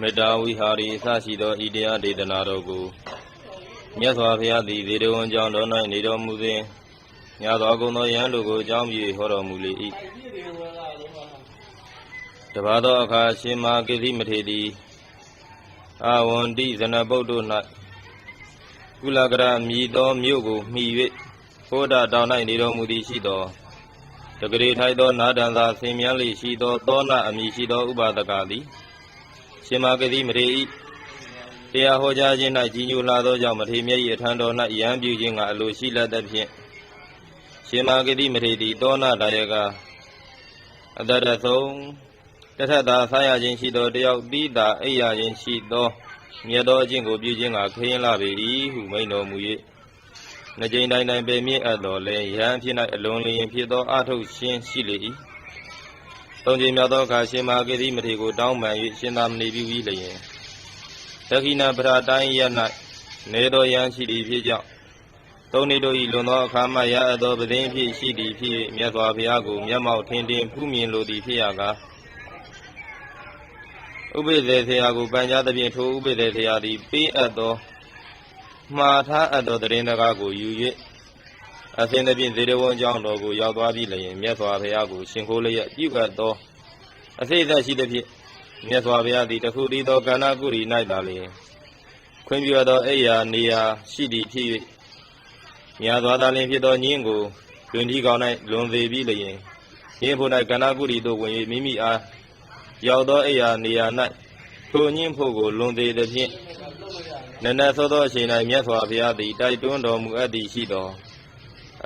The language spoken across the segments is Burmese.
မေတ္တာဝိဟာရီအစရှိသောဤတရားဒေသနာတော်ကိုမြတ်စွာဘုရားသည်ဗေဒဝန်ကြောင့်တော်၌နေတော်မူစဉ်ညာသောကုံသောယဟန်တို့ကိုအကြောင်းပြုဟောတော်မူလေ၏တပါသောအခါရှင်မာကိတိမထေသည်အာဝန္တိဇနပုဒ်တို့၌ကုလကရမြည်သောမြို့ကိုမှီ၍ဘုဒ္ဓတောင်၌နေတော်မူသည်ရှိသောတဂရေထိုက်သောနာဒံသာဆင်မြန်းလေရှိသောသောနာအမည်ရှိသောဥပါဒကသည် ရှင်မာဂတိမထေဤတရားဟောကြားခြင်း၌ကြီးညိုလာသောကြောင့်မထေမြတ်၏အထံတော်၌ယံပြုခြင်းကအလိုရှိလက်သဖြင့်ရှင်မာဂတိမထေသည်တောနာဒါယကအတ္တရဆုံးတထတာဆားရခြင်းရှိသောတယောက်တိတာအိပ်ရခြင်းရှိသောမြတ်သောအကျင့်ကိုပြုခြင်းကခရင်လာပေ၏ဟုမိန်တော်မူ၍နှစ်ကြိမ်တိုင်းတိုင်းပေမြင့်အပ်တော်လဲယံဖြစ်၌အလွန်လျင်ဖြစ်သောအထုတ်ရှင်ရှိလေ၏ သုံးကြိမ်မြောက်သောအခါရှင်မာဂတိမထေကိုတောင်းပန်၍ရှင်သာမဏေပြုပြီးလျင်သခိနာပရာတိုင်းရ၌နေတော်ယံရှိသည်ဖြစ်ကြောင့်သုံးနေတို့၏လွန်သောအခါမှရအပ်သောပဒင်းဖြစ်ရှိသည်ဖြစ်၍မြတ်စွာဘုရားကိုမျက်မှောက်ထင်ထင်ဖူးမြင်လိုသည်ဖြစ်ရကားဥပိ္ပေသေရာကိုပန်ကြားသဖြင့်ထိုဥပိ္ပေသေရာသည်ပေးအပ်သောမှားထားအပ်သောတရင်တကားကိုယူ၍ အစဉ်သဖြင့်ဇေရဝံကျောင်းတော်ကိုရောက်သွားပြီးလျင်မြတ်စွာဘုရားကိုရှင်ခိုးလျက်ပြုအပ်သောအစိတ်သက်ရှိသဖြင့်မြတ်စွာဘုရားသည်တခုတည်းသောကန္နာကုရီ၌သာလျင်ခွင့်ပြုအပ်သောအိယာနေရာရှိသည်ဖြစ်၍မြတ်စွာသာလျင်ဖြစ်သောညင်းကိုတွင်ဒီကောင်၌လွန်သေးပြီးလျင်ယင်းဖို့၌ကန္နာကုရီသို့ဝင်၍မိမိအားရောက်သောအိယာနေရာ၌ထိုညင်းဖို့ကိုလွန်သေးသဖြင့်နနတ်သောသောအချိန်၌မြတ်စွာဘုရားသည်တိုက်တွန်းတော်မူအပ်သည်ရှိသော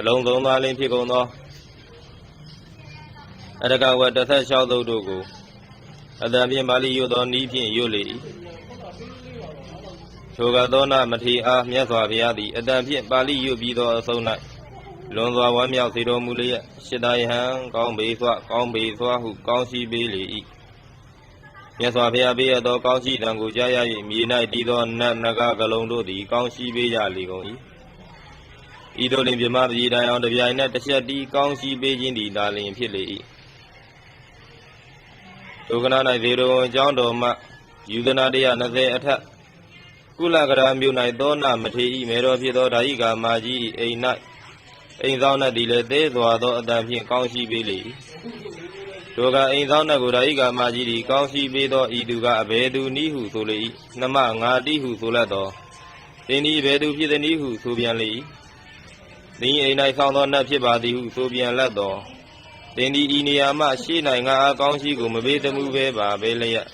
အလုံးစုံသားလင်းဖြစ်ကုန်သောအရကဝတ်16သုတ်တို့ကိုအတံဖြင့်ပါဠိရွတ်သောဤဖြင့်ရွတ်လေ၏ထိုကသောနာမထေအားမြတ်စွာဘုရားသည်အတံဖြင့်ပါဠိရွတ်ပြီးသောအဆုံး၌လွန်စွာဝမ်းမြောက်စေတော်မူလျက်ရှစ်တယဟံကောင်းပေစွာကောင်းပေစွာဟုကောင်းရှိပေးလေ၏မြတ်စွာဘုရားပေးရသောကောင်းရှိတံကိုကြားရ၍မြေ၌တည်သောနတ်နဂကလုံးတို့သည် ကောင်းရှိပေးကြလေကုန်၏ ဤသို့လင်မြမပကြီးတိုင်အောင်တပြိုင်နက်တစ်ချက်တီးကောင်းရှိပေးခြင်းသည်သာလျှင်ဖြစ်လေ၏ဒုက္ခနာ၌ဇေရဝံအကြောင်းတော်မှယူဒနာ120အထက်ကုလကရာမြို့၌သောနာမထေဤမေတော်ဖြစ်သောဓာယိကာမာကြီး၏အိမ်၌အိမ်သောနတ်သည်လည်းသေးစွာသောအတန်ဖြင့်ကောင်းရှိပေးလေ၏ဒုက္ခအိမ်သောနတ်ကိုဓာယိကာမာကြီးသည်ကောင်းရှိပေးသောဤသူကအဘယ်သူနည်းဟုဆိုလေ၏နှမငါတိဟုဆိုလက်သောသင်သည်ဘယ်သူဖြစ်သည်နည်းဟုဆိုပြန်လေ၏ သင်၏အိမ်၌ဆောင်းသောနတ်ဖြစ်ပါသည်ဟုဆိုပြန်လက်သောသင်သည်ဤနေရာမှရှေ့၌ငါအားကောင်းရှိကိုမပေးသမှုပဲပါပဲလျက်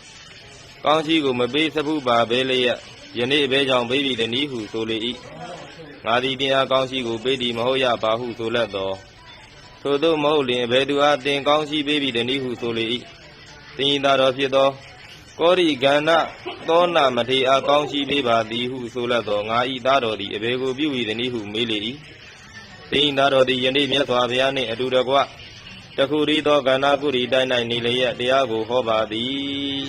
ကောင်းရှိကိုမပေးသမှုပါပဲလျက်ယနေ့အဘဲကြောင့်ပေးပြီတနည်းဟုဆိုလေ၏ငါသည်တင်အားကောင်းရှိကိုပေးသည်မဟုတ်ရပါဟုဆိုလက်သောထို့သောမဟုတ်လျင်ဘယ်သူအားတင်ကောင်းရှိပေးပြီတနည်းဟုဆိုလေ၏တင်ဤသာတော်ဖြစ်သောကောရိကန္နသောနာမထေအားကောင်းရှိပေးပါသည်ဟုဆိုလက်သောငါဤသားတော်သည်အဘယ်ကိုပြု၏တနည်းဟုမေးလေ၏ တင်ဤသားတော်သည်ယနေ့မြတ်စွာဘုရားနှင့်အတူတကွတခုရီသောကန္နာကုရီတိုင်း၌နေလျက်တရားကိုဟောပါသည်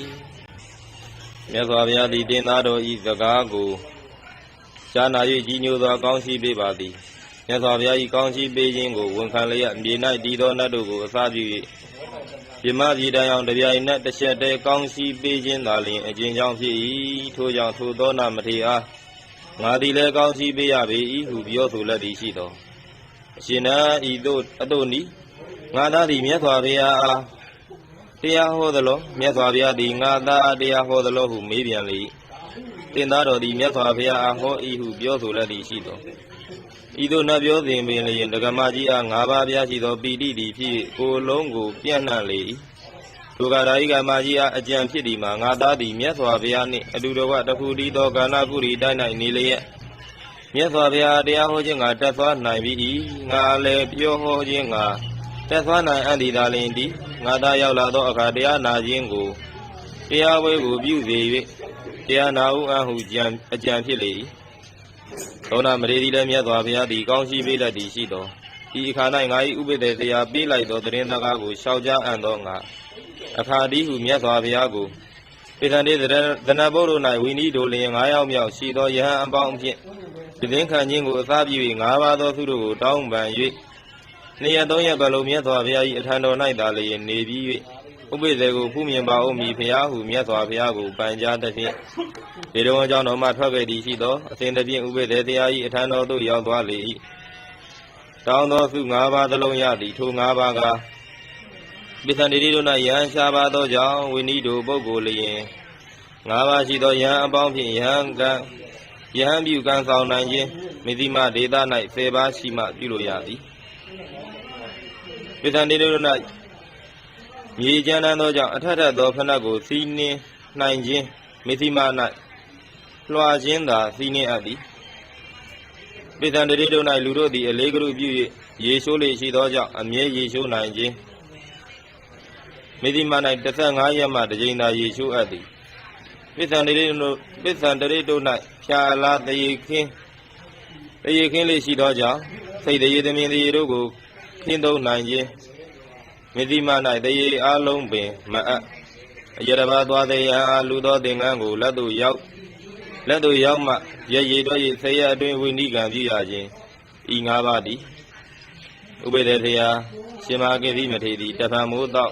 မြတ်စွာဘုရားသည်တင်သားတော်ဤစကားကိုရှားနာ၍ကြီးညိုသောကောင်းရှိပေးပါသည်မြတ်စွာဘုရားဤကောင်းရှိပေးခြင်းကိုဝန်ခံလျက်မြေ၌တည်သောနတ်တို့ကိုအစာပြု၍ပြမပြည်တိုင်အောင်တပြိုင်နက်တစ်ချက်တည်းကောင်းရှိပေးခြင်းသာလျှင်အကျဉ်းကြောင့်ဖြစ်၏ထို့ကြောင့်ထိုသောနာမထေအားငါသည်လည်းကောင်းရှိပေးရပေ၏ဟုပြောဆိုလက်သည်ရှိသော အရှင်နာဤသို့အတုနီငါသားသည်မြတ်စွာဘုရားအားတရားဟောသလိုမြတ်စွာဘုရားသည်ငါသားတရားဟောသလိုဟုမေးပြန်လေ၏တင်သားတော်သည်မြတ်စွာဘုရားအားဟော၏ဟုပြောဆိုလက်သည်ရှိသောဤသို့နတ်ပြောစဉ်ပင်လျင်ဒကမကြီးအားငါးပါးပြားရှိသောပီတိသည်ဖြစ်၍ကိုယ်လုံးကိုပြန့်နှံ့လေ၏ဒုက္ခရာဤကမကြီးအားအကြံဖြစ်သည်မှာငါသားသည်မြတ်စွာဘုရားနှင့်အတူတကွတခုတည်းသောကာဏကုရီတိုင်း၌နေလျက် မြတ်စွာဘုရားတရားဟောခြင်းကတတ်သွားနိုင်ပြီငါလည်းပြောဟောခြင်းကတက်သွားနိုင်အပ်သည်သာလျှင်သည်ငါသာရောက်လာသောအခါတရားနာခြင်းကိုတရားပွဲကိုပြုစေ၍တရားနာဟုအဟုကြံအကြံဖြစ်လေ၏သောနာမရေသည်လည်းမြတ်စွာဘုရားသည်ကောင်းရှိပေးလက်သည်ရှိသောဒီအခါ၌ငါ၏ဥပဒေတရားပေးလိုက်သောတရင်တကားကိုရှောက်ကြားအံ့သောငါအခါဒီဟုမြတ်စွာဘုရားကိုပိ သန္တိသနဘုဒ္ဓ၌ဝိနည်းတို့လျင်9ယောက်မြောက်ရှိသောယဟန်အပေါင်းဖြင့်ပြင်းခံခြင်းကိုအသာပြု၍၅ပါးသောသူတို့ကိုတောင်းပန်၍နေ့ရက်သုံးရက်ပတ်လုံးမြတ်စွာဘုရား၏အထံတော်၌သာလျင်နေပြီး၍ဥပိ္ပေကိုဖူးမြင်ပါဦးမည်ဖျားဟုမြတ်စွာဘုရားကိုပန်ကြားသဖြင့်ဒီတော်အကြောင်းတော်မှထွက်ခဲ့သည်ရှိသောအစဉ်တပြည့်ဥပိ္ပေတရား၏အထံတော်သို့ရောက်သွားလေ၏တောင်းသောစု၅ပါးသလုံးရသည်ထို၅ပါးက ပိဿန္တိတို့၌ယဟန်ရှားပါသောကြောင့်ဝိနည်းတို့ပုဂ္ဂိုလ်လျင်၅ပါးရှိသောယဟန်အပေါင်းဖြင့်ယဟန်ကံယဟန်ပြုကံဆောင်နိုင်ခြင်းမိသိမဒေသ၌၁၀ပါးရှိမှပြုလိုရသည်ပိဿန္တိတို့၌မြေကျမ်းတန်းသောကြောင့်အထက်ထက်သောဖဏတ်ကိုစီးနှင်းနိုင်ခြင်းမိသိမ၌လွှာခြင်းသာစီးနှင်းအပ်သည်ပိဿန္တိတို့၌လူတို့သည်အလေးကရုပြု၍ရေရှိုးလေရှိသောကြောင့်အမြဲရေရှိုးနိုင်ခြင်း မိသိမ၌15ရက်မှတစ်ကြိမ်သာရေရှိုးအပ်သည်ပိဿန္တိတို့ပိဿန္တိတို့၌ဖြာလာတရေခင်းတရေခင်းလေးရှိသောကြောင့်စိတ်တရေသမင်တရေတို့ကိုခင်းသုံးနိုင်ခြင်းမိသိမ၌တရေအလုံးပင်မအပ်အရတဘာသွားတဲ့ယံအားလူသောသင်္ကန်းကိုလက်သို့ရောက်လက်သို့ရောက်မှရရည်တော်၏ဆရာအတွင်းဝိနိကံပြုရခြင်းဤငါးပါးသည်ဥပေဒေထရာရှင်မာကိတိမထေသည်တဖန်မိုးတော့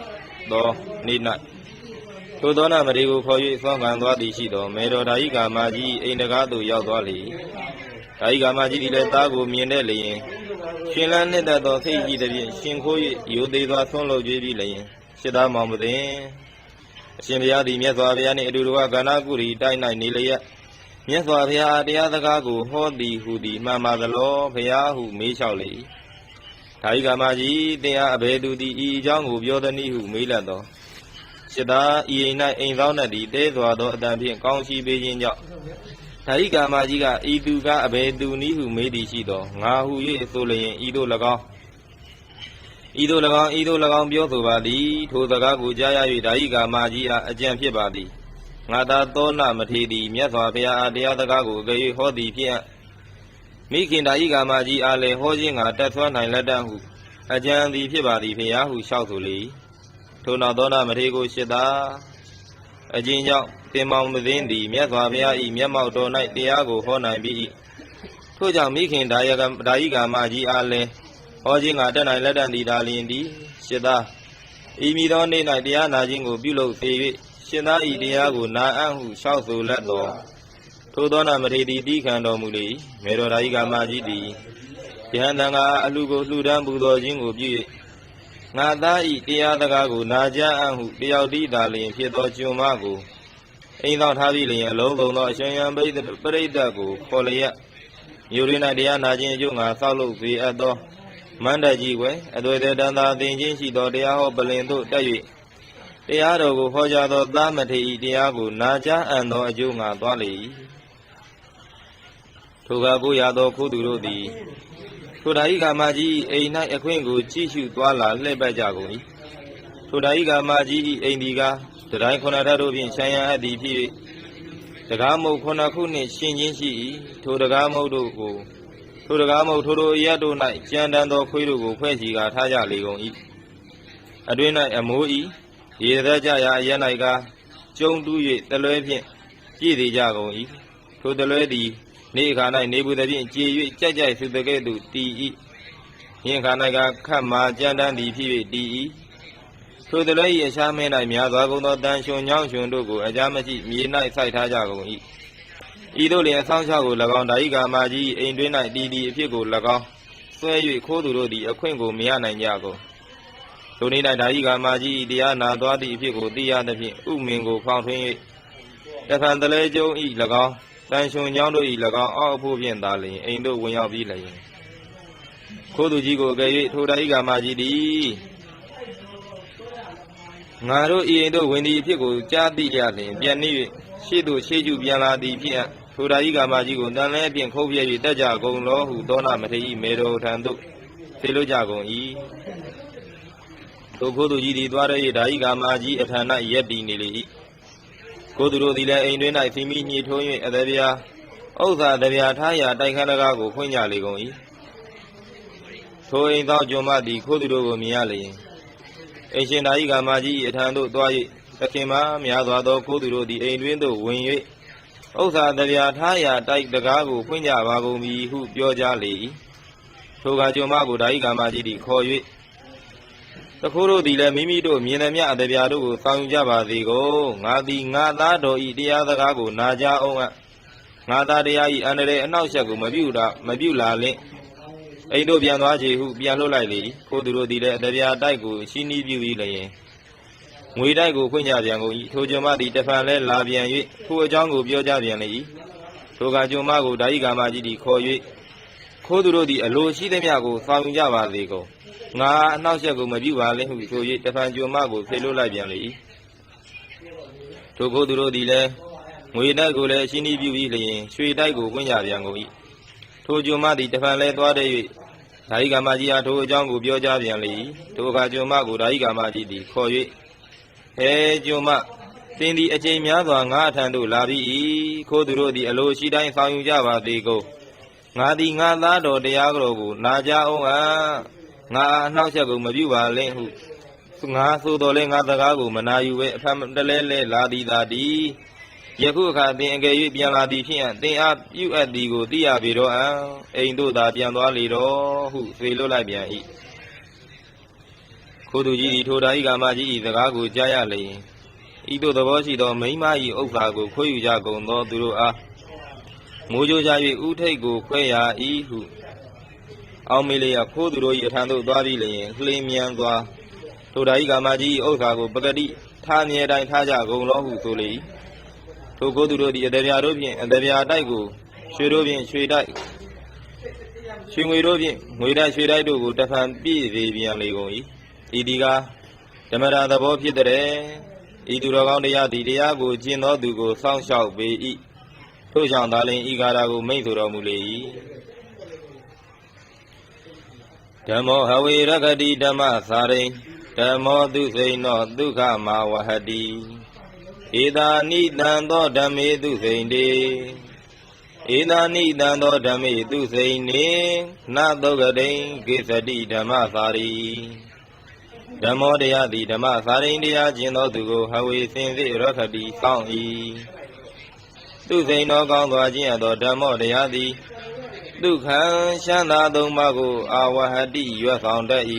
သောနေ့၌ထိုသောနာမထေကိုခေါ်၍သွန်ခံသွားသည်ရှိသောမေတော်ဓာယိကာမကြီးအိမ်တကားသို့ရောက်သွားလေဓာယိကာမကြီးသည်လည်းသားကိုမြင်တဲ့လျင်ရှင်လန်းနှစ်သက်သောစိတ်ကြီးသည်ဖြင့်ရှင်ခိုး၍ရိုသေစွာဆွန့်လွတ်ကြွေးပြီးလျင်ရှစ်သားမောင်မသိင်အရှင်ဘုရားသည်မြတ်စွာဘုရားနှင့်အတူတကွကန္နာကုရီတိုက်၌နေလျက်မြတ်စွာဘုရားတရားစကားကိုဟောသည်ဟူသည်မှန်ပါသလောဘုရားဟုမေးလျှောက်လေ၏ ဓာယိကာမကြီးတင်အားအဘယ်သူသည်ဤအကြောင်းကိုပြောသည်နည်းဟုမေးလတ်သောရှစ်သားဤအိမ်၌အိမ်သောနှင့်သည်တဲစွာသောအတန်ဖြင့်ကောင်းရှိပေးခြင်းကြောင့်ဓာယိကာမကြီးကဤသူကအဘယ်သူနည်းဟုမေးသည်ရှိသောငါဟု၍ဆိုလျင်ဤသို့၎င်းဤသို့၎င်းဤသို့၎င်းပြောဆိုပါသည်ထိုစကားကိုကြားရ၍ဓာယိကာမကြီးအားအကြံဖြစ်ပါသည်ငါသာသောနမထေသည်မြတ်စွာဘုရားအားတရားစကားကိုအကြ၍ဟောသည်ဖြင့် မိခင်ဓာယိကာမကြီးအားလည်းဟောခြင်းကတတ်ဆွမ်းနိုင်လက်တတ်ဟုအကြံသည်ဖြစ်ပါသည်ဖျားဟုလျှောက်ဆိုလေ၏ထိုနောက်သောနမထေကိုရှစ်သာအကျဉ်းကြောင့်တင်မောင်မသိင်းသည်မြတ်စွာဘုရား၏မျက်မှောက်တော်၌တရားကိုဟောနိုင်ပြီး၏ထို့ကြောင့်မိခင်ဒါယကဒါယိကာမကြီးအားလည်းဟောခြင်းကတတ်နိုင်လက်တတ်သည်သာလျင်သည်ရှစ်သာဤမိသောနေ့၌တရားနာခြင်းကိုပြုလုပ်စေ၍ရှင်သာဤတရားကိုနာအံ့ဟုလျှောက်ဆိုလက်တော် ထိုသောနာမထေသည်တိခံတော်မူလေ၏မေတော်ဒါယိကာမကြီးသည်ယဟန်တန်ကအလူကိုလှူဒန်းပူဇော်ခြင်းကိုပြု၍ငါသားဤတရားစကားကိုနာကြားအံ့ဟုတယောက်တည်းသာလျင်ဖြစ်သောကျွန်မကိုအိမ်တော်ထားပြီးလျင်အလုံးစုံသောအရှင်ယံပိဋကပရိသတ်ကိုခေါ်လျက်မြို့ရင်း၌တရားနာခြင်းအကျိုးငါဆောက်လုပ်စေအပ်သောမန္တကြီးကွယ်အသွေတန်သာသင်ခြင်းရှိသောတရားဟောပလင်သို့တက်၍တရားတော်ကိုဟောကြားသောသားမထေဤတရားကိုနာကြားအံ့သောအကျိုးငါသွားလေ၏ ထိုကကိုရသောခုသူတို့သည်ထိုဓာယိကာမကြီးအိမ်၌အခွင့်ကိုကြည့်ရှုသွားလာလှည့်ပတ်ကြကုန်၏ထိုဓာယိကာမကြီး၏အိမ်ဒီကတတိုင်းခုနထပ်တို့ဖြင့်ရှံရန်အပ်သည်ဖြစ်၍တကားမုတ်ခုနခုနှင့်ရှင်ချင်းရှိ၏ထိုတကားမုတ်တို့ကိုထိုတကားမုတ်ထိုတို့အရတ်တို့၌ကြံတန်းသောခွေးတို့ကိုဖွဲ့စီကာထားကြလေကုန်၏အတွင်း၌အမိုး၏ရေသက်ကြရာအရ၌ကကျုံတူး၍တလွဲဖြင့်ကြည်သေးကြကုန်၏ထိုတလွဲသည် နေခါ၌နေဘူးသဖြင့်ကြည်၍ကြိုက်ကြိုက်သုတကဲ့သို့တည်၏ယင်ခါ၌ကခတ်မာကြမ်းတမ်းသည်ဖြစ်၍တည်၏ထိုတလွဲ၏အရှားမင်း၌များစွာကုန်သောတန်ရှင်ညောင်းရှင်တို့ကိုအကြမ်းမရှိမြေ၌စိုက်ထားကြကုန်၏ဤသို့လျင်အဆောင်ချောက်ကို၎င်းဓာယိကာမကြီးအိမ်တွင်း၌တည်တည်အဖြစ်ကို၎င်းဆွဲ၍ခိုးသူတို့သည်အခွင့်ကိုမရနိုင်ကြကုန်ထိုနေ့၌ဓာယိကာမကြီးတရားနာသွားသည့်အဖြစ်ကိုသိရသဖြင့်ဥမင်ကိုဖောင်းထွင်း၍တဖန်တလဲကျုံ၏၎င်း တန်ရှင်ညောင်းတို့၏၎င်းအောက်အဖို့ဖြင့်သာလျှင်အိမ်တို့ဝင်ရောက်ပြီးလျင်ခိုးသူကြီးကိုအကယ်၍ထိုဓာယိကာမကြီးသည်ငါတို့ဤအိမ်တို့ဝင်သည့်အဖြစ်ကိုကြားသိရလျင်ပြန်နေ၍ရှေ့သို့ရှေ့ကျူပြန်လာသည်ဖြင့်ထိုဓာယိကာမကြီးကိုတန်လဲအပြင်ခုတ်ပြဲ၍တက်ကြကုန်လောဟုသောနာမထေရမေတော်ထံသို့ဆေလို့ကြကုန်၏ထိုခိုးသူကြီးသည်သွားရ၏ဓာယိကာမကြီးအထံ၌ရက်တည်နေလေ၏ ကိုသူတို့သည်လည်းအိမ်တွင်၌ဖီမိညှိထုံး၍အသဗျာဥစ္စာတဗျာထားရာတိုက်ခန်းတကားကိုဖွင့်ကြလေကုန်၏ထိုအိမ်သောကျွန်မသည်ခိုးသူတို့ကိုမြင်ရလျင်အိမ်ရှင်ဓာယိကာမကြီးအထံသို့သွား၍သခင်မများစွာသောခိုးသူတို့သည်အိမ်တွင်သို့ဝင်၍ဥစ္စာတဗျာထားရာတိုက်တကားကိုဖွင့်ကြပါကုန်ပြီဟုပြောကြလေ၏ထိုကကျွန်မကိုဓာယိကာမကြီးသည်ခေါ်၍သ တခိုးတို့သည်လည်းမိမိတို့မြင်သမျှအတပြာတို့ကိုဆောင်ယူကြပါစေကုန်ငါသည်ငါသားတော်ဤတရားစကားကိုနာကြအောင်အပ်ငါသားတရားဤအန္တရာယ်အနှောက်အယှက်ကိုမပြုတာမပြုလာလင့်အိမ်တို့ပြန်သွားချေဟုပြန်လွတ်လိုက်လေ၏ခိုးသူတို့သည်လည်းအတပြာတိုက်ကိုရှင်းနီးပြုပြီးလျင်ငွေတိုက်ကိုခွင့်ကြပြန်ကုန်၏ထိုကျွန်မသည်တဖန်လဲလာပြန်၍ထိုအကြောင်းကိုပြောကြပြန်လေ၏ထိုကကျွန်မကိုဓာယိကာမကြီးသည်ခေါ်၍ခိုးသူတို့သည်အလိုရှိသမျှကိုဆောင်ယူကြပါစေကုန် ငါအနှောက်အယှက်ကိုမပြုပါလင့်ဟုဆို၍တဖန်ကျွန်မကိုဖေလွတ်လိုက်ပြန်လေ၏ထိုခိုးသူတို့သည်လည်းငွေတိုက်ကိုလည်းရှင်းနီးပြုပြီးလျင်ရွှေတိုက်ကိုခွင့်ကြပြန်ကုန်၏ထိုကျွန်မသည်တဖန်လဲသွားတဲ့၍ဓာယိကာမကြီးအားထိုအကြောင်းကိုပြောကြပြန်လေ၏ထိုအခါကျွန်မကိုဓာယိကာမကြီးသည်ခေါ်၍ဟဲကျွန်မသင်သည်အချိန်များစွာငါအထံသို့လာပြီး၏ခိုးသူတို့သည်အလိုရှိတိုင်းဆောင်ယူကြပါသေးကုန်ငါသည်ငါသားတော်တရားတော်ကိုနာကြအောင်အ ငါအနှောက်အယှက်ကိုမပြုပါလင့်ဟုငါဆိုတော်လဲငါစကားကိုမနာယူပဲအဖတ်တလဲလဲလာသည်သာတည်းယခုအခါသင်အကယ်၍ပြန်လာသည်ဖြင့်သင်အားပြုအပ်သည်ကိုသိရပေတော့အံအိမ်တို့သာပြန်သွားလေတော့ဟုသေလွတ်လိုက်ပြန်၏ခိုးသူကြီးသည်ထိုဓာဤကာမကြီး၏စကားကိုကြားရလျင်ဤသို့သဘောရှိသောမိန်းမ၏ဥစ္စာကိုခွဲယူကြကုန်သောသူတို့အားမိုးကြိုးကြ၍ဥထိတ်ကိုခွဲရ၏ဟု အောင်မေလျာခိုးသူတို့၏အထံသို့သွားပြီးလျင်လှေမြန်စွာထိုဓာဤကာမကြီး၏ဥစ္စာကိုပကတိထားမြဲတိုင်းထားကြကုန်လောဟုဆိုလေ၏ထိုခိုးသူတို့သည်အတပြာတို့ဖြင့်အတပြာတိုက်ကိုရွှေတို့ဖြင့်ရွှေတိုက်ရွှေငွေတို့ဖြင့်ငွေတိုက်ရွှေတိုက်တို့ကိုတဖန်ပြည့်စေပြန်လေကုန်၏ဤဒီကားဓမ္မရာသဘောဖြစ်တဲ့ဤသူတော်ကောင်းတရားဒီတရားကိုကျင့်သောသူကိုစောင့်ရှောက်ပေ၏ထို့ကြောင့်သာလျှင်ဤကာရာကိုမိန့်ဆိုတော်မူလေ၏ ဓမ္မောဟဝေရဂတိဓမ္မသာရိဓမ္မောသူစိန်သောဒုက္ခမာဝဟတိဧတာနိတံသောဓမ္မေသူစိန်တေဧတာနိတံသောဓမ္မေသူစိန်နေနသုဂတိံကိသတိဓမ္မသာရိဓမ္မောတရားသည်ဓမ္မသာရိန်တရားကျင့်သောသူကိုဟဝေစင်စစ်ရခတိစောင့်၏သူစိန်တော်ကောင်းစွာကျင့်ရသောဓမ္မောတရားသည် ဒုက္ခံရှမ်းသာသုံးပါးကိုအာဝဟတိရွတ်ဆောင်တတ်၏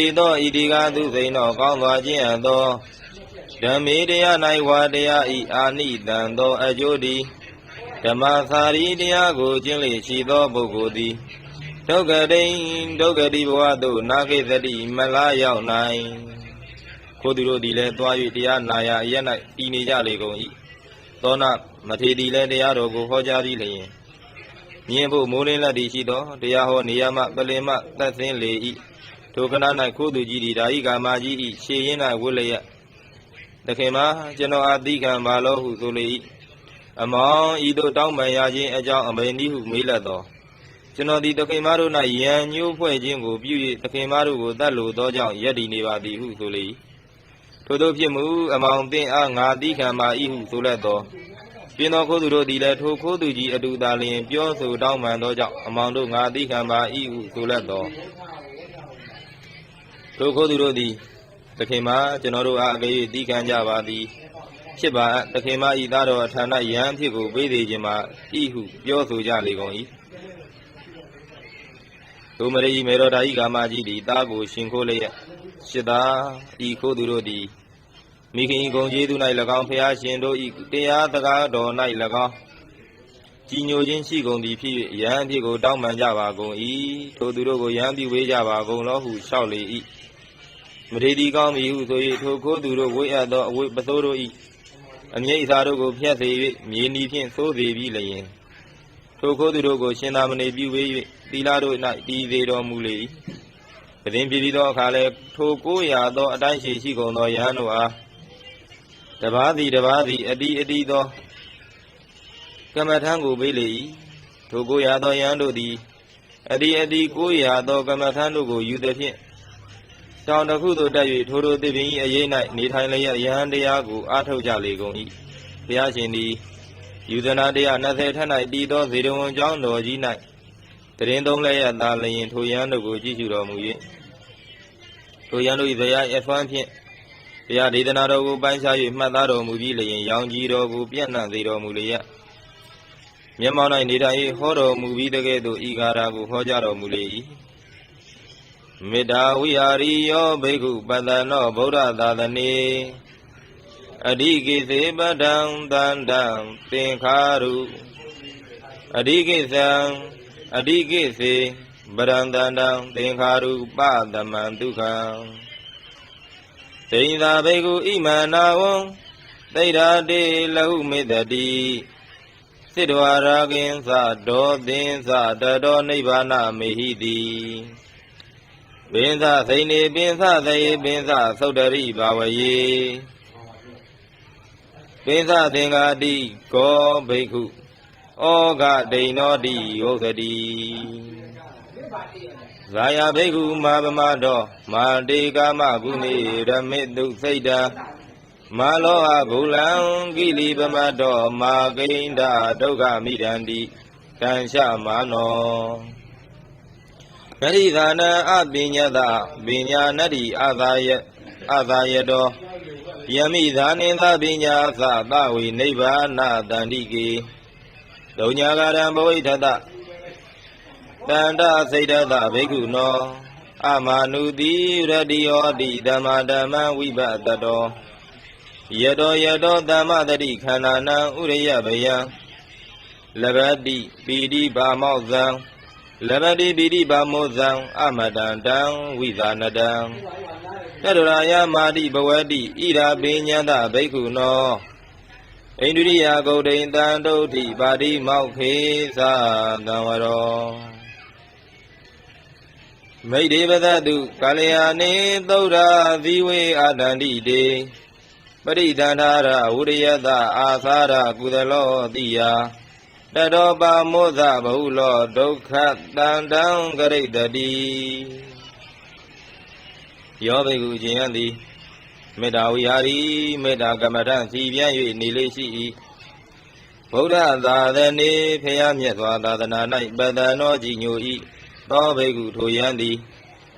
ဧသောဣတိကသူစိန်တော်ကောင်းစွာကျင့်ရသောဓမ္မေတရား၌ဝါတရားဤအာနိတံသောအကျိုးသည်ဓမ္မသာရီတရားကိုကျင့်လေရှိသောပုဂ္ဂိုလ်သည်ဒုက္ခတိန်ဒုက္ခတိဘဝသို့နာကိသတိမလားရောက်နိုင်ခိုးသူတို့သည်လည်းသွား၍တရားနာရအရ၌တည်နေကြလေကုန်၏သောနာမထေသည်လည်းတရားတော်ကိုဟောကြားပြီးလျင် မြင်ဖို့မိုးလင်းလက်သည်ရှိသောတရားဟောနေရမပလင်မသက်သင်းလေ၏ထိုကနာ၌ခိုးသူကြီးသည်ဓာဤကာမကြီး၏ရှေရင်၌ဝိလျက်တခင်မှာကျွန်တော်အသိခံပါလို့ဟုဆိုလေ၏အမောင်ဤသို့တောင်းပန်ရခြင်းအကြောင်းအဘယ်နည်းဟုမေးလက်တော်ကျွန်တော်သည်တခင်မတို့၌ယံညှိုးဖွဲ့ခြင်းကိုပြု၍တခင်မတို့ကိုတတ်လို့သောကြောင့်ယက်တည်နေပါသည်ဟုဆိုလေ၏ထို့သောဖြစ်မှုအမောင်သင်အားငါသိခံပါ၏ဟုဆိုလက်တော် ပြင်းသောခိုးသူတို့သည်လည်းထိုခိုးသူကြီးအတူသာလျင် ပြောဆိုတောင်းပန်သောကြောင့်အမောင်တို့ငါသိခံပါ၏ဟုဆိုလက်တော်ထိုခိုးသူတို့သည်သခင်မကျွန်တော်တို့အားအကယ်၍သိခံကြပါသည်ဖြစ်ပါသခင်မဤသားတော်ဌာနယံဖြစ်ကိုပေးသေးခြင်းမှာဤဟုပြောဆိုကြလေကုန်၏ဒုမရိမေတော်ဓာဤကာမကြီးသည်တားကိုရှင်ခိုးလျက်ရှစ်သာဤခိုးသူတို့သည် မိခင်ဂုံကျေးသူ၌၎င်းဖျားရှင်တို့ဤတရားတကားတော်၌၎င်းကြည်ညိုခြင်းရှိကုန်သည်ဖြစ်၍ယံဖြစ်ကိုတောင်းပန်ကြပါကုန်၏ထိုသူတို့ကိုယံပြုဝေးကြပါကုန်လောဟုလျှောက်လေ၏မထေရီကောင်းပြီဟုဆို၍ထိုခိုးသူတို့ဝိအပ်သောအဝိပစိုးတို့၏အမြိတ်အစာတို့ကိုဖျက်စေ၍မြေနီဖြင့်သိုးစေပြီးလျင်ထိုခိုးသူတို့ကိုရှင်သာမဏေပြုဝေး၍သီလတို့၌တည်စေတော်မူလေ၏ပဒင်ပြည်ပြီးသောအခါလဲထိုကိုးရာသောအတိုင်းရှိရှိကုန်သောယဟန်တို့အား တပါးသည်တပါးသည်အတိအတိသောကမ္မထံကိုပေးလေ၏ထိုကိုးရာသောယဟန်တို့သည်အတိအတိကိုးရာသောကမ္မထံတို့ကိုယူသည်ဖြင့်တောင်တစ်ခုသို့တက်၍ထိုတို့သစ်ပင်၏အရေး၌နေထိုင်လျက်ယဟန်တရားကိုအားထုတ်ကြလေကုန်၏ဘုရားရှင်သည်ယူဇနာတရား20ထက်၌တည်သောဇေရဝံကျောင်းတော်ကြီး၌တရင်သုံးလည်းရသာလျင်ထိုယဟန်တို့ကိုကြည့်ရှုတော်မူ၍ထိုယဟန်တို့၏ဇယားအစွမ်းဖြင့် တရားဒေသနာတော်ကိုပိုင်းခြား၍မှတ်သားတော်မူပြီးလျင်ရောင်ကြီးတော်ကိုပြန့်နှံ့စေတော်မူလျက်မျက်မှောက်၌နေထိုင်၍ဟောတော်မူပြီးတကဲ့သို့ဤကာရာကိုဟောကြားတော်မူလေ၏မေတ္တာဝိဟာရီယောဘိက္ခုပတ္တနောဗုဒ္ဓသာသနေအဓိကိစေပဒံတန္တံသင်္ခါရုအဓိကိသံအဓိကိစေပရံတန္တံသင်္ခါရုပသမံဒုက္ခံ ဒိဋ္ဌာဘိက္ခုဣမနာဝံသိဒ္ဓာတေလဟုမေတ္တိစိတ္တဝါရာကင်္စဒောသင်္စတတောနိဗ္ဗာနမေဟိတိပင်စသိနေပင်စသေပင်စသုတ္တရိဘာဝယေပင်စသင်္ဃာတိကောဘိက္ခုဩဃဒိဏောတိဟုတ်သတိ ဇာယဘိက္ခုမာပမတော်မာတေကာမဂုဏေရမေတုစိတ်တံမာလောဟဂုလံကိလီပမတောမာကိန္ဒဒုက္ခမိဒန္တိတံရှမာနောနရိသာနံအပညတပညာနတ္တိအာသာယအာသာယတောယမိသာနိသပညာသသဝိနိဗ္ဗာနတန္တိကေဒုညာဂရံဘဝိထတ တန္တစိတ်တသဘိက္ခုနောအမနုတိရတိယောတိဓမ္မဓမ္မဝိပတတောယတောယတောသမ္မတတိခန္ဓာနံဥရိယဗယံလဘတိပိတိပါမောဇံလဘတိပိတိပါမောဇံအမတန္တံဝိဇာနတံတတရာယမာတိဘဝတိဣရာပိညတဘိက္ခုနောဣန္ဒြိယဂௌတိန်တန်တုဋ္ဌိပါတိမောက်ခေသသံဝရော မိတ်ဒေပသတုကာလယာနေသုဒ္ဓသီဝေအာတန္တိတေပရိသန္ဓာရဝိရိယတအာသာရကုသလောတိယတတောပါမောဇဘဟုလောဒုက္ခတန္တံကရိတတိယောဘိကုခြင်းယံသည်မေတ္တာဝိဟာရီမေတ္တာကမ္မထစီပြန်၍နေလေးရှိ၏ဗုဒ္ဓသာသနေဖျားမြတ်စွာသာသနာ၌ပတ္တနောကြည်ညို၏ သောဘိကုထိုယံသည်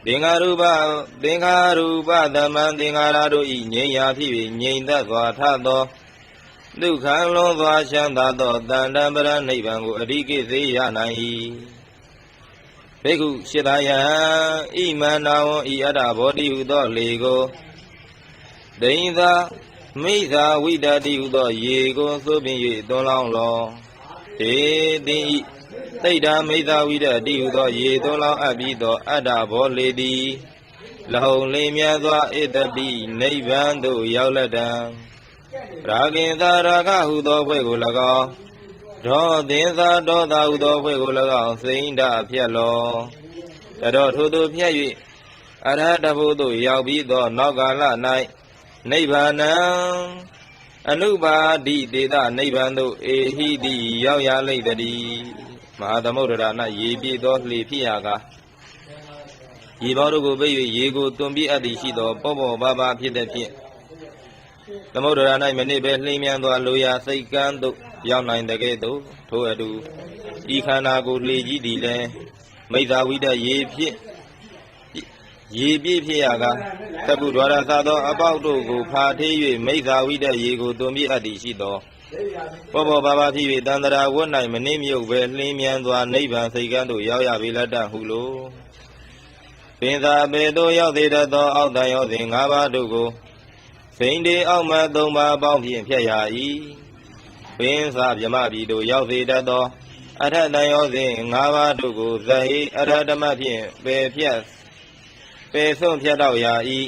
သင်္ဃာရူပသင်္ဃာရူပသမံသင်္ဃာရတို့ဤငြိမ်ရာဖြစ်၍ငြိမ်သက်စွာထသောဒုက္ခလွန်စွာချမ်းသာသောတန်တံပရနိဗ္ဗာန်ကိုအရိကိစေရနိုင်၏ဘိက္ခုရှိတယံဣမန္နာဝံဤအတ္တဘောတိဟုသောလေကိုဒိဋ္ဌာမိသာဝိတတိဟုသော ရေကိုသို့ပင်၍သွန်လောင်းလောတေတိဤ သိတ္တာမိသာဝိတတိဟုသော ရေသွန်လောင်းအပ်ပြီးသော အတ္တဘောလေသည်လဟုံလင်းမြတ်စွာဣတတိနိဗ္ဗာန်သို့ရောက်လက်တံရာဂင်သာရာဂဟုသောဘွဲ့ကို၎င်းဒေါသင်္သာဒေါသဟုသောဘွဲ့ကို၎င်းစိမ့်ဒဖြတ်လောတတော်ထိုသို့ဖြတ်၍အရဟတဘုသို့ရောက်ပြီးသော နောက်ကာလ၌နိဗ္ဗာနံအနုပါတိတေတနိဗ္ဗာန်သို့အေဟိတိရောက်ရလိမ့်တည်း မဟာသမုဒ္ဒရာ၌ရေပြည့်သောလှေဖြစ်ရာကရေပေါတို့ကိုပိတ်၍ရေကိုတွန်ပြည့်အပ်သည်ရှိသောပေါ့ပေါ့ပါပါဖြစ်တဲ့ဖြင့်သမုဒ္ဒရာ၌မနစ်ပဲလှိမ့်မြန်သောလိုရာစိတ်ကန်းသို့ရောက်နိုင်တဲ့ကဲ့သို့ထိုအတူဤခန္ဓာကိုလှေကြီးသည်လည်းမိစ္ဆာဝိတ္တရေဖြစ်ရေပြည့်ဖြစ်ရာကသဗ္ဗုဒ္ဓဝါရသာသောအပေါက်တို့ကိုဖာထေး၍မိစ္ဆာဝိတ္တရေကိုတွန်ပြည့်အပ်သည်ရှိသော ဘောဘောဘာဘာဖြစ်၍တန္တရာဝတ်၌မနှိမ့်မြုပ်ပဲလှင်းမြန်စွာနိဗ္ဗာန်စိတ်ကန်းသို့ရောက်ရပေလတ္တဟုလိုပင်သာပေသို့ရောက်သေးတတ်သောအောက်တန်ရောစဉ်၅ပါးတို့ကိုစိန်တေအောက်မှ၃ပါးပေါင်းဖြင့်ဖြတ်ရ၏ပင်သာမြမပြည်သို့ရောက်သေးတတ်သောအထတန်ရောစဉ်၅ပါးတို့ကိုဇဟိအရဟတမဖြင့်ပယ်ဖြတ်ပယ်ဆုံးဖြတ်တော့ရ၏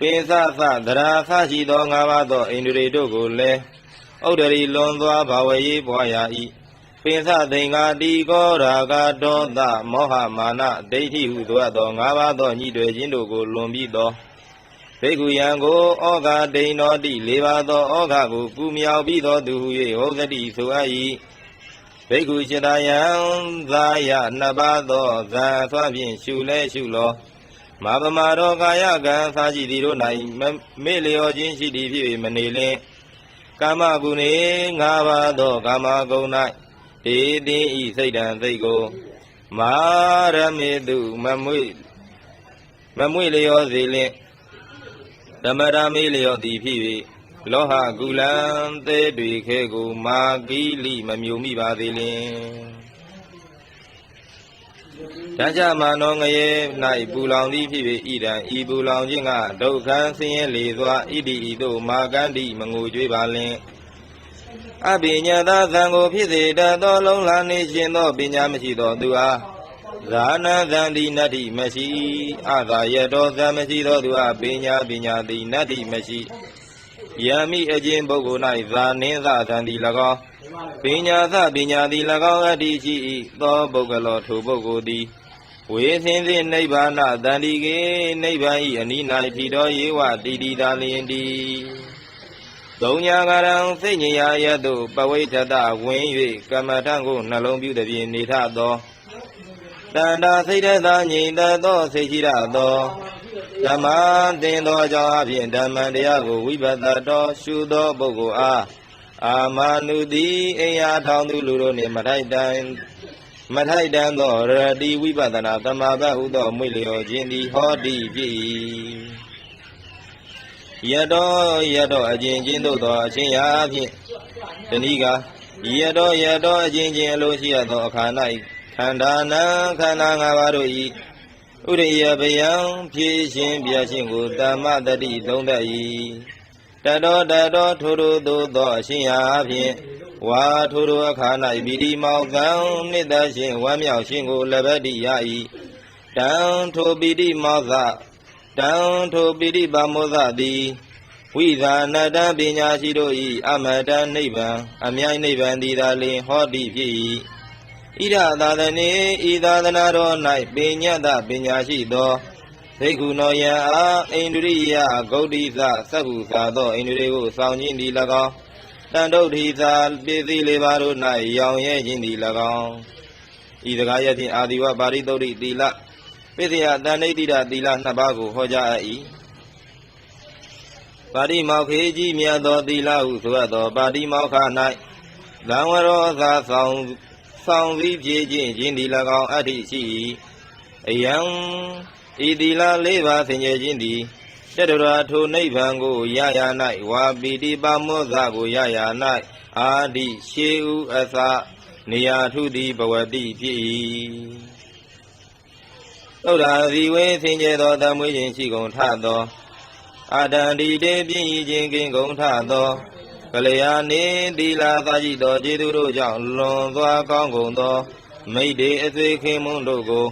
ပေသသဒရာသရှိသော၅ပါးသောအိန္ဒြေတို့ကိုလည်း ဥဒရီလွန်သွားဘာဝရေးပွားရ၏ပင်သသိင်္ဂာတိကောရာဂဒေါသမောဟမာနဒိဋ္ဌိဟုသောသော၅ပါးသောညှိတွေခြင်းတို့ကိုလွန်ပြီးသောဘေကုယံကိုဩဃဒိဏောတိ၄ပါးသောဩဃကိုကူမြောက်ပြီးသောသူဟု၍ဟောသတိဆိုအပ်၏ဘေကုจิตယံသာယနှစ်ပါးသောဇာသွဖြင့်ရှုလဲရှုလောမာပမာရောကာယကံသာရှိသည်တို့၌မေ့လျော်ခြင်းရှိသည်ဖြစ်၍မနေလင် ကာမဂုဏေ၅ပါးသောကာမဂုဏ်၌တေတိဤစိတ်တံစိတ်ကိုမာရမေတုမမွေမမွေလျောစေလင်ဓမ္မရာမေလျောသည်ဖြစ်၍လောဟကုလံသေးတွေခဲကိုမာကိလိမမြုံမိပါသေးလင် တကြမာနောငရေ၌ပူလောင်သည်ဖြစ်၍ဣဒံဤပူလောင်ခြင်းကဒုက္ခဆင်းရဲလေစွာဣတိဤသို့မာကန္တိမငိုကြွေးပါလင်အပိညာသာသံကိုဖြစ်စေတတ်သောလုံးလာနေခြင်းသောပညာမရှိသောသူအားဇာနသံတိနတ္တိမရှိအသာယတောသံမရှိသောသူအားပညာပညာတိနတ္တိမရှိယမိအခြင်းပုဂ္ဂိုလ်၌ဇာနင်းသသံတိ၎င်း ပညာသပညာတိ၎င်းအတ္တိရှိ၏သောပုဂ္ဂလောထိုပုဂ္ဂိုလ်သည်ဝေသင်သည်နိဗ္ဗာန်တန်တိကေနိဗ္ဗာန်၏အနိ၌ထီတော်ယေဝတိတိသာလျင်တိသုံးညာကရံစိတ်ညရာယတုပဝိထတဝင်၍ကမ္မထံကိုနှလုံးပြုသည်ဖြင့်နေထသောတန္တာစိတ်တသာငြိမ်သက်သောစိတ်ရှိရသောဓမ္မသင်သောကြောင့်အပြင်ဓမ္မတရားကိုဝိပဿနာတော်ရှုသောပုဂ္ဂိုလ်အား အာမနုတိအိယာထောင်သူလူတို့နှင့်မထိုက်တန်မထိုက်တန်သောရတိဝိပဿနာသမာဘဟုသောမွေလျောခြင်းသည်ဟောတိဖြစ်၏ယတောယတောအကျဉ်ချင်းတို့သောအချင်းရာဖြင့်တဏိကယတောယတောအချင်းချင်းအလိုရှိရသောအခါ၌ခန္ဓာနံခန္ဓာ၅ပါးတို့၏ဥရိယဗယံဖြည့်ရှင်ပြရှင်ကိုတမ္မတတိသုံးတတ်၏ တတောတတောထိုထိုသို့သောအရှင်ရာဖြင့်ဝါထိုထိုအခါ၌ဗီဒီမောကံနိတ္တရှင်ဝမ်းမြောက်ရှင်ကိုလည်းပဲတိရ၏တံထိုပိတိမောသတံထိုပိတိပါမောသသည်ဝိဇာနတံပညာရှိတို့၏အမတံနိဗ္ဗာန်အမြိုင်နိဗ္ဗာန်သည်သာလျှင်ဟောတိဖြစ်၏ဣဒသာသနေဤသာသနာတော်၌ပညာတပညာရှိသော သိက္ခုနောယံအားအိန္ဒြိယဂௌတိသသဗ္ဗူသာသောအိန္ဒြေကိုစောင့်ခြင်းသည်၎င်းတန်တုဋ္ဌိသာပစ္စည်းလေးပါးတို့၌ရောင်ရဲခြင်းသည်၎င်းဤစကားရဖြင့်အာဒီဝပါရိသုတ်တိသီလပိစယတန်ဋိတိတသီလနှစ်ပါးကိုဟောကြားအပ်၏ပါတိမောခေကြီးမြတ်သောသီလဟုဆိုအပ်သောပါတိမောခ၌သံဝရောသာဆောင်ဆောင်စည်းဖြည့်ခြင်းခြင်းသည်၎င်းအတ္တိရှိ၏အယံ ဤသီလလေးပါးဆင်ញခြင်းသည်တတရာထိုနိဗ္ဗာန်ကိုရရ၌ဝါပိတိပါမောဇကိုရရ၌အာတိရှေဥအစနေရာထုသည်ဘဝတိဖြစ်၏သုဒ္ဓဇီဝေဆင်ញသောတမွေးခြင်းရှိကုန်ထသောအာတန္တိတေပြင်းဤခြင်းကင်ကုန်ထသောကလျာနေသီလာသာကြည်သောခြေသူတို့ကြောင့်လွန်သွားကောင်းကုန်သောမိတ်တေအသွေးခင်မွန်းတို့ကို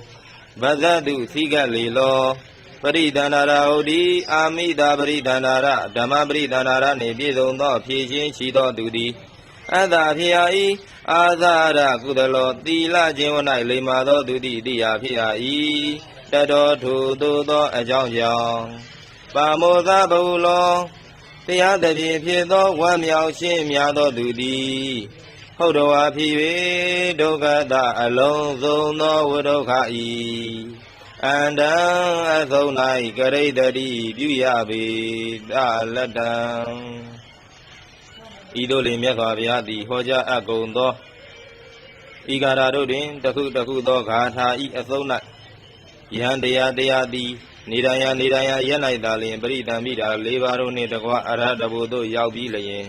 ဗဇတ်တုသိကလေလောပရိဒန္နာရဟုတ်ဒီအာမိတာပရိဒန္နာရဓမ္မပရိဒန္နာရနှင့်ပြည့်စုံသောဖြည့်ချင်းရှိသောသူသည်အတ္တဖြစ်ရ၏အာသာရကုသလောသီလခြင်းဝ၌လိမ္မာသောသူသည်တရားဖြစ်ရ၏တတော်ထိုသို့သောအကြောင်းကြောင့်ပါမောသဘုလောတရားတည်းဖြစ်သောဝမ်းမြောက်ရှင်းများသောသူသည် ဟုတ်တော်အားဖြစ်၍ဒုက္ခတအလုံးစုံသောဝိဒုက္ခဤအန္တံအဆုံး၌ကရိတတိပြုရပေတလတ္တံဤတို့လေမြတ်စွာဘုရားသည်ဟောကြားအပ်ကုန်သောဤကာရတို့တွင်တခုတခုသောဂါထာဤအဆုံး၌ယဟန်တရားတရားသည်နေတိုင်းရနေတိုင်းရရက်၌သာလျှင်ပရိသံမိတာ၄ပါးတို့နှင့်တကွအရဟတဘုသို့ရောက်ပြီးလျင်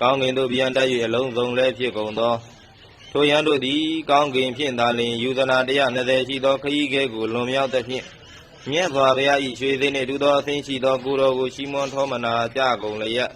ကောင်းကင်သို့ပြန်တက်၍အလုံးစုံလည်းဖြစ်ကုန်သောထိုယံတို့သည် ကောင်းကင်ဖြင့်သာလျှင်ယူဇနာ120ရှိသောခရီးခဲကိုလွန်မြောက်သဖြင့်မြတ်စွာဘုရား၏ရွှေသေးနှင့်တူသောအသိရှိသောကိုယ်တော်ကိုရှီမွန်ထောမနာကြကုန်လျက်